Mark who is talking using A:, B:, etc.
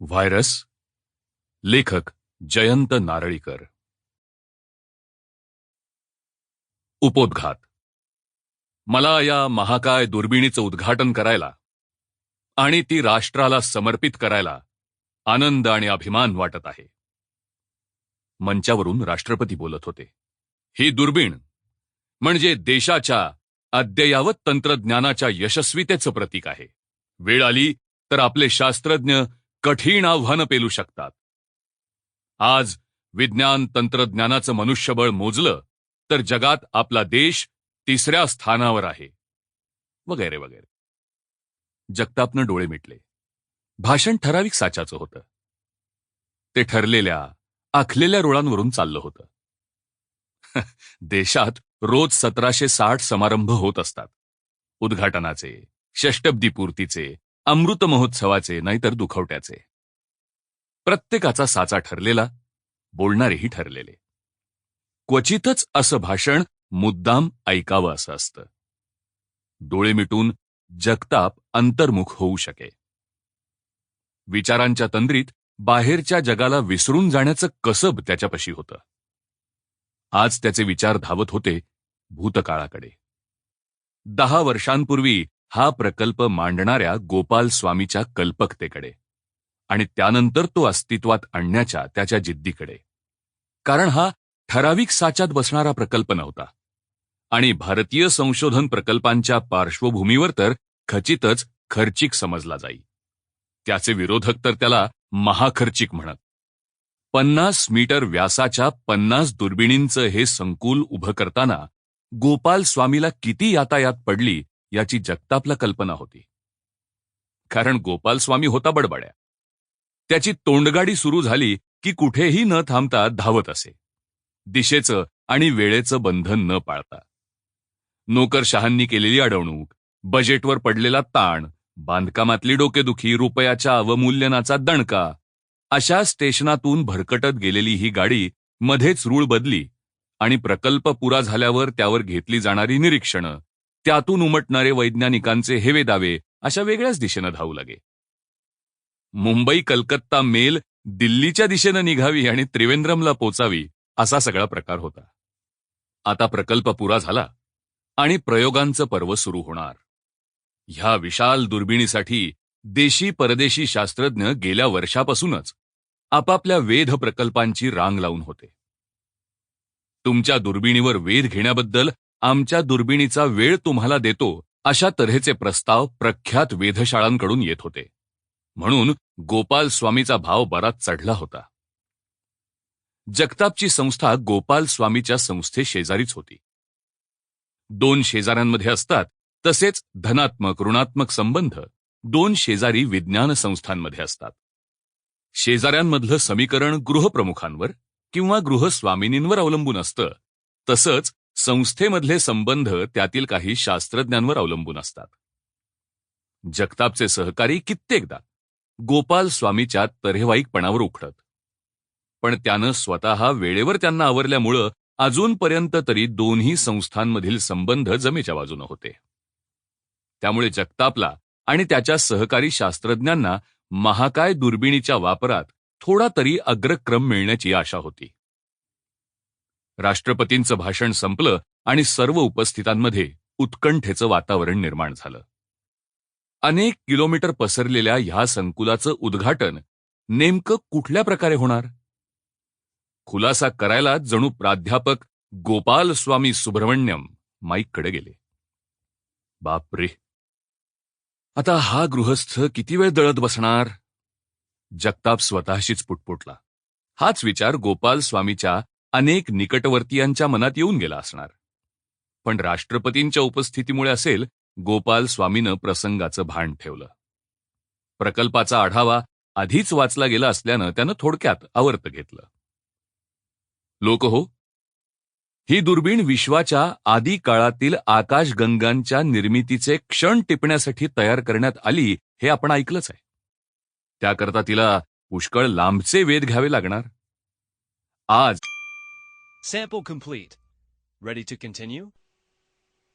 A: Virus. लेखक जयंत नारळीकर. उपोद्घात मला या महाकाय दुर्बिणीचं उद्घाटन करायला आणि ती राष्ट्राला समर्पित करायला आनंद आणि अभिमान वाटत आहे. मंचावरून राष्ट्रपती बोलत होते. ही दुर्बीण म्हणजे देशाच्या अद्ययावत तंत्रज्ञानाच्या यशस्वीतेचं प्रतीक आहे. वेळ आली तर आपले शास्त्रज्ञ कठीण आव्हानं पेलू शकतात. आज विज्ञान तंत्रज्ञानाचं मनुष्यबळ मोजलं तर जगात आपला देश तिसऱ्या स्थानावर आहे. वगैरे वगैरे. जगतापनं डोळे मिटले. भाषण ठराविक साच्याचं होतं. ते ठरलेल्या आखलेल्या रुळांवरून चाललं होतं. देशात रोज सतराशे साठ समारंभ होत असतात. उद्घाटनाचे षष्टब्दी पूर्तीचे अमृत महोत्सवाचे नाहीतर दुखवट्याचे. प्रत्येकाचा साचा ठरलेला बोलणारेही ठरलेले. क्वचितच असं भाषण मुद्दाम ऐकावं असं असतं. डोळे मिटून जगताप अंतर्मुख होऊ शके विचारांच्या तंद्रीत बाहेरच्या जगाला विसरून जाण्याचं कसब त्याच्यापाशी होतं. आज त्याचे विचार धावत होते भूतकाळाकडे. दहा वर्षांपूर्वी हा प्रकल्प मांडणाऱ्या गोपाल स्वामीच्या कल्पकतेकडे आणि त्यानंतर तो अस्तित्वात आणण्याच्या त्याच्या जिद्दीकडे. कारण हा ठराविक साच्यात बसणारा प्रकल्प नव्हता आणि भारतीय संशोधन प्रकल्पांच्या पार्श्वभूमीवर तर खचितच खर्चिक समजला जाई. त्याचे विरोधक तर त्याला महाखर्चिक म्हणत. पन्नास मीटर व्यासाच्या पन्नास दुर्बिणींचं हे संकुल उभं करताना गोपाल स्वामीला किती यातायात पडली याची जगतापला कल्पना होती. कारण गोपाल स्वामी होता बडबड्या. त्याची तोंडगाडी सुरू झाली की कुठेही न थांबता धावत असे. दिशेचं आणि वेळेचं बंधन न पाळता. नोकरशहांनी केलेली अडवणूक बजेटवर पडलेला ताण बांधकामातली डोकेदुखी रुपयाच्या अवमूल्यनाचा दणका. अशा स्टेशनातून भरकटत गेलेली ही गाडी मध्येच रूळ बदली आणि प्रकल्प पुरा झाल्यावर त्यावर घेतली जाणारी निरीक्षणं. त्यातून उमटणारे वैज्ञानिकांचे हेवे दावे अशा वेगळ्याच दिशेनं धावू लागे. मुंबई कलकत्ता मेल दिल्लीच्या दिशेनं निघावी आणि त्रिवेंद्रमला पोचावी असा सगळा प्रकार होता. आता प्रकल्प पुरा झाला आणि प्रयोगांचं पर्व सुरू होणार. ह्या विशाल दुर्बिणीसाठी देशी परदेशी शास्त्रज्ञ गेल्या वर्षापासूनच आपापल्या वेध प्रकल्पांची रांग लावून होते. तुमच्या दुर्बिणीवर वेध घेण्याबद्दल आमच्या दुर्बिणीचा वेळ तुम्हाला देतो अशा तऱ्हेचे प्रस्ताव प्रख्यात वेधशाळांकडून येत होते. म्हणून गोपाल स्वामीचा भाव बराच चढला होता. जगतापची संस्था गोपाल स्वामीच्या संस्थे शेजारीच होती. दोन शेजाऱ्यांमध्ये असतात तसेच धनात्मक ऋणात्मक संबंध दोन शेजारी विज्ञान संस्थांमध्ये असतात. शेजाऱ्यांमधलं समीकरण गृहप्रमुखांवर किंवा गृहस्वामिनींवर अवलंबून असतं. तसंच संस्थेमधले संबंध त्यातील काही शास्त्रज्ञांवर अवलंबून असतात. जगतापचे सहकारी कित्येकदा गोपाल स्वामीच्या तरेवाईकपणावर उखडत पण त्यानं स्वतः वेळेवर त्यांना आवरल्यामुळं अजूनपर्यंत तरी दोन्ही संस्थांमधील संबंध जमेच्या बाजूनं होते. त्यामुळे जगतापला आणि त्याच्या सहकारी शास्त्रज्ञांना महाकाय दुर्बिणीच्या वापरात थोडा तरी अग्रक्रम मिळण्याची आशा होती. राष्ट्रपतींचं भाषण संपलं आणि सर्व उपस्थितांमध्ये उत्कंठेचं वातावरण निर्माण झालं. अनेक किलोमीटर पसरलेल्या ह्या संकुलाचं उद्घाटन नेमकं कुठल्या प्रकारे होणार? खुलासा करायला जणू प्राध्यापक गोपाल स्वामी सुब्रमण्यम माईककडे गेले. बापरे! आता हा गृहस्थ किती वेळ दळत बसणार? जगताप स्वतःशीच पुटपुटला. हाच विचार गोपाल स्वामीच्या अनेक निकटवर्तीयांच्या मनात येऊन गेला असणार. पण राष्ट्रपतींच्या उपस्थितीमुळे असेल गोपाल स्वामीनं प्रसंगाचं भान ठेवलं. प्रकल्पाचा आढावा आधीच वाचला गेला असल्यानं त्यानं थोडक्यात आवर्त घेतलं. लोक हो ही दुर्बीण विश्वाच्या आदी काळातील आकाशगंगांच्या निर्मितीचे क्षण टिपण्यासाठी तयार करण्यात आली हे आपण ऐकलंच आहे. त्याकरता तिला पुष्कळ लांबचे वेध घ्यावे लागणार. आज
B: sample complete ready to continue